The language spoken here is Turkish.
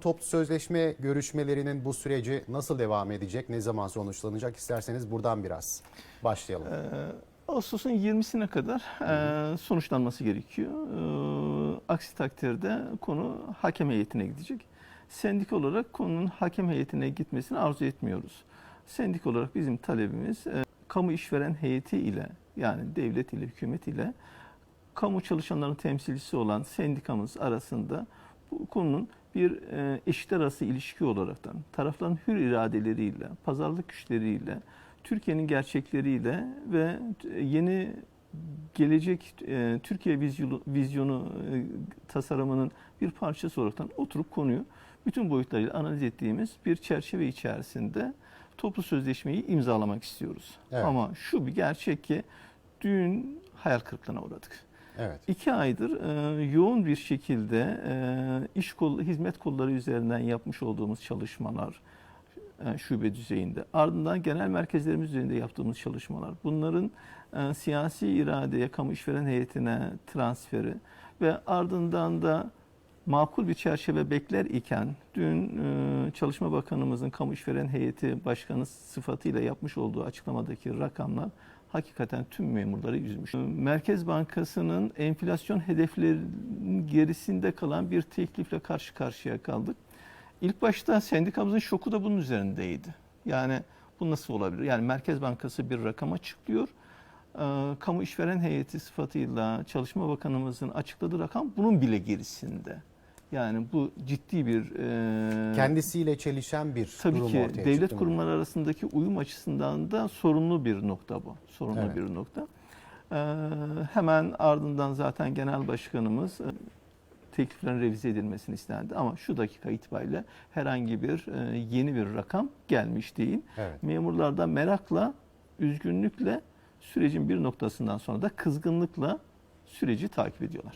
Toplu sözleşme görüşmelerinin bu süreci nasıl devam edecek, ne zaman sonuçlanacak isterseniz buradan biraz başlayalım. Ee, Ağustos'un 20'sine kadar e, sonuçlanması gerekiyor. Ee, Aksi takdirde konu hakem heyetine gidecek. Sendik olarak konunun hakem heyetine gitmesini arzu etmiyoruz. Sendik olarak bizim talebimiz e, kamu işveren heyeti ile yani devlet ile hükümet ile kamu çalışanların temsilcisi olan sendikamız arasında bu konunun bir e, eşit arası ilişki olaraktan tarafların hür iradeleriyle, pazarlık güçleriyle, Türkiye'nin gerçekleriyle ve yeni gelecek e, Türkiye vizyonu, vizyonu e, tasarımının bir parçası olaraktan oturup konuyu bütün boyutlarıyla analiz ettiğimiz bir çerçeve içerisinde toplu sözleşmeyi imzalamak istiyoruz. Evet. Ama şu bir gerçek ki dün hayal kırıklığına uğradık. Evet. İki aydır e, yoğun bir şekilde e, iş kol, hizmet kolları üzerinden yapmış olduğumuz çalışmalar e, şube düzeyinde, ardından genel merkezlerimiz üzerinde yaptığımız çalışmalar, bunların e, siyasi iradeye, kamu işveren heyetine transferi ve ardından da makul bir çerçeve bekler iken dün e, Çalışma Bakanımızın kamu işveren heyeti başkanı sıfatıyla yapmış olduğu açıklamadaki rakamlar hakikaten tüm memurları üzmüş. Merkez Bankası'nın enflasyon hedeflerinin gerisinde kalan bir teklifle karşı karşıya kaldık. İlk başta sendikamızın şoku da bunun üzerindeydi. Yani bu nasıl olabilir? Yani Merkez Bankası bir rakam açıklıyor. Ee, Kamu işveren heyeti sıfatıyla Çalışma Bakanımızın açıkladığı rakam bunun bile gerisinde. Yani bu ciddi bir e, Kendisiyle çelişen bir Tabii durum ki ortaya devlet çıktı kurumları arasındaki uyum açısından da sorunlu bir nokta bu. Sorunlu Evet. bir nokta. Ee, hemen ardından zaten genel başkanımız e, tekliflerin revize edilmesini istendi ama şu dakika itibariyle herhangi bir e, yeni bir rakam gelmiş değil. Evet. Memurlar da merakla, üzgünlükle sürecin bir noktasından sonra da kızgınlıkla süreci takip ediyorlar.